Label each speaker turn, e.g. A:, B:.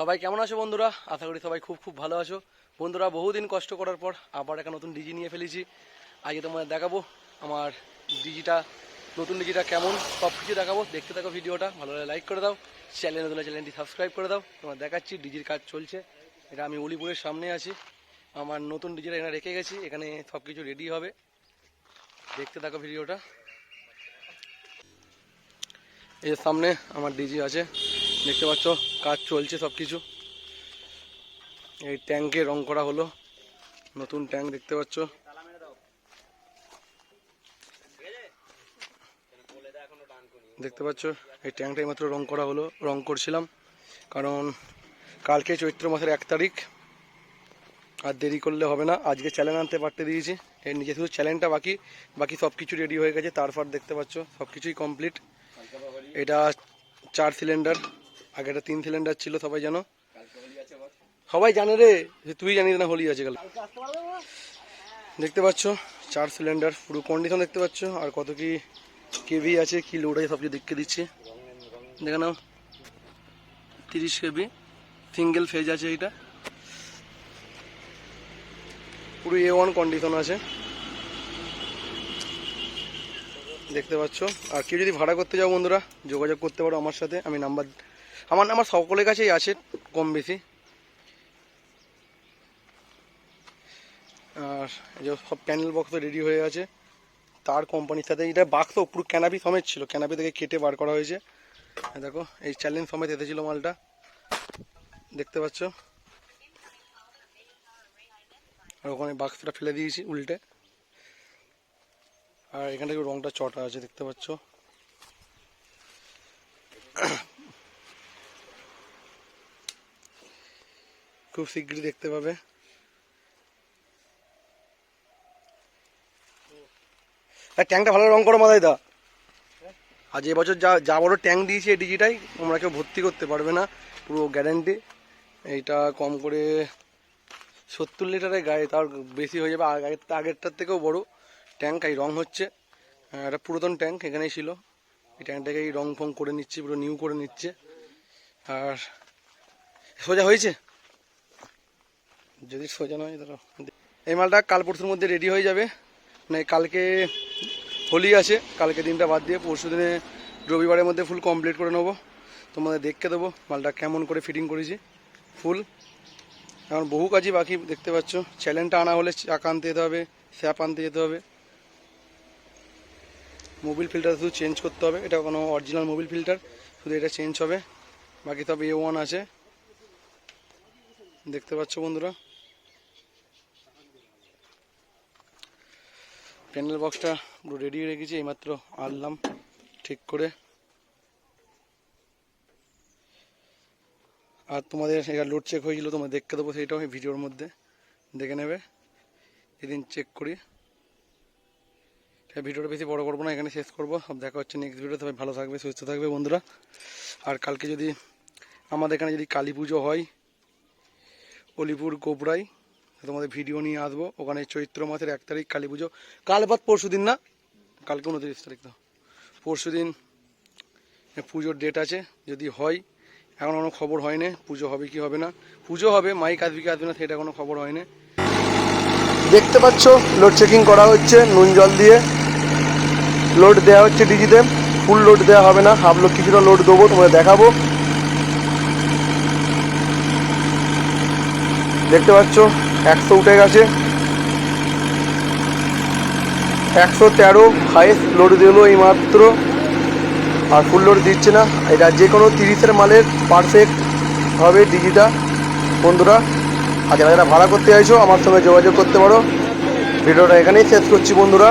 A: সবাই কেমন আছো বন্ধুরা? আশা করি সবাই খুব খুব ভালো আছো। বন্ধুরা, বহুদিন কষ্ট করার পর আবার একটা নতুন ডিজি নিয়ে ফেলেছি। আজকে তোমাদের দেখাবো আমার ডিজিটা, নতুন ডিজিটা কেমন সব কিছু দেখাবো। দেখতে থাকো ভিডিওটা, ভালো লাগলে লাইক করে দাও। চ্যানেল নতুন চ্যানেলটি সাবস্ক্রাইব করে দাও। তোমার দেখাচ্ছি, ডিজির কাজ চলছে। এটা আমি উলিপুরের সামনে আছি। আমার নতুন ডিজিটা এখানে রেখে গেছি। এখানে সব কিছু রেডি হবে। দেখতে থাকো ভিডিওটা। এর সামনে আমার ডিজি আছে। দেখতে পাচ্ছ, কাজ চলছে সব কিছু এই ট্যাঙ্কে রং করা হলো। নতুন ট্যাঙ্ক দেখতে পাচ্ছ। দেখতে পাচ্ছ, এই ট্যাঙ্কটাই মাত্র রং করা হলো, রং করছিলাম। কারণ কালকে চৈত্র মাসের এক তারিখ। আর দেরি করলে হবে না। আজকে চ্যালেঞ্জ আনতে পারতে দিয়েছি। এর নিজে শুধু চ্যালেঞ্জটা বাকি। বাকি সব কিছু রেডি হয়ে গেছে। তারপর দেখতে পাচ্ছ সব কিছুই কমপ্লিট এটা চার সিলিন্ডার আগে এটা তিন সিলিন্ডার ছিল সবাই জানো? সবাই জানে রে তুই জানিস না হোলি আছে কাল। দেখতে পাচ্ছ চার সিলিন্ডার পুরো কন্ডিশন দেখতে পাচ্ছ আর কত কি কেভি আছে কি লোড আছে সব কিছু দেখতে দিচ্ছি। দেখে নাও তিরিশ কেভি সিঙ্গেল ফেজ আছে এইটা। পুরো এ ওয়ান কন্ডিশন আছে। দেখতে পাচ্ছ আর কেউ যদি ভাড়া করতে যাও বন্ধুরা যোগাযোগ করতে পারো আমার সাথে আমি নাম্বার আমার আমার সকলের কাছেই আছে, কম বেশি। আর যে সব প্যানেল বক্স রেডি হয়ে আছে তার কোম্পানির সাথে এটা বাক্স পুরো ক্যানাপি সমেত ছিল ক্যানাপি থেকে কেটে বার করা হয়েছে। দেখো, এই চ্যালেঞ্জ সমেত এসেছিল মালটা। দেখতে পাচ্ছ? আর ওখানে বাক্সটা ফেলে দিয়েছি উল্টে। আর এখান থেকে রংটা চটা আছে, দেখতে পাচ্ছ? খুব শীঘ্রই দেখতে পাবে। ট্যাঙ্কটা ভালো রং করো মাদাই দা। আজ এবছর যা যা বড় ট্যাঙ্ক দিয়েছি ডিজিটাই তোমরা কেউ ভর্তি করতে পারবে না পুরো গ্যারেন্টি এইটা কম করে সত্তর লিটারের গায়ে তার বেশি হয়ে যাবে আগে আগেরটার থেকেও বড় ট্যাঙ্ক এই রং হচ্ছে। আহ, একটা পুরাতন ট্যাঙ্ক এখানেই ছিল। এই ট্যাঙ্কটাকে এই রং ফং করে নিচ্ছে পুরো নিউ করে নিচ্ছে। আর সোজা হয়েছে? যদি সোজা নয়, ধরো। এই মালটা কাল পরশুর মধ্যে রেডি হয়ে যাবে। মানে কালকে হোলি আছে, কালকে দিনটা বাদ দিয়ে পরশু দিনে রবিবারের মধ্যে ফুল কমপ্লিট করে নেব। তোমাদের দেখতে দেবো মালটা কেমন করে ফিটিং করেছি। ফুল এখন বহু কাজই বাকি, দেখতে পাচ্ছ। চ্যালেঞ্জটা আনা হলে চাক আনতে যেতে হবে, স্যাপ আনতে যেতে হবে। মোবিল ফিল্টার শুধু চেঞ্জ করতে হবে, এটা কোনো অরিজিনাল মোবিল ফিল্টার শুধু এটা চেঞ্জ হবে। বাকি সব এ ওয়ান আছে। দেখতে পাচ্ছ বন্ধুরা। প্যানেল বক্সটা পুরো রেডি হয়ে রেখেছি, এইমাত্র আনলাম ঠিক করে। আর তোমাদের এটা লোড চেক হয়েছিল তোমাদের দেখতে দেবো সেইটাও ভিডিওর মধ্যে, দেখে নেবে। এদিন চেক করি। ভিডিওটা বেশি বড় করব না, এখানে শেষ করব। সব দেখা হচ্ছে নেক্সট ভিডিও সবাই ভালো থাকবে, সুস্থ থাকবে বন্ধুরা। আর কালকে যদি আমাদের এখানে যদি কালী পুজো হয়, অলিপুর গোবরাই তোমাদের ভিডিও নিয়ে আসব। ওখানে চৈত্র মাসের এক তারিখ, কালী পুজো। কাল বাদ পরশু দিন না? কালকে উনত্রিশ তারিখ তো। পরশু দিন পুজোর ডেট আছে। যদি হয়, এখন কোনো খবর হয়নি। পুজো হবে কি হবে না? পুজো হবে, মাইক আসবে কি আসবে না, সেটা কোনো খবর হয়নি। দেখতে পাচ্ছ লোড চেকিং করা হচ্ছে, নুন জল দিয়ে। লোড দেওয়া হচ্ছে ডিজিতে। ফুল লোড দেওয়া হবে না। হাফ লোড কিছুটা লোড দেবো, তোমাদের দেখাবো। দেখতে পাচ্ছ একশো উঠে গেছে। একশো তেরো হাইস্ট লোড দিল এই মাত্র আর ফুল লোড দিচ্ছে না। এটা যে কোনো তিরিশের মালের পারফেক্ট হবে ডিজিটা বন্ধুরা আর যারা যারা ভাড়া করতে চাইছো, আমার সঙ্গে যোগাযোগ করতে পারো। ভিডিওটা এখানেই শেষ করছি বন্ধুরা।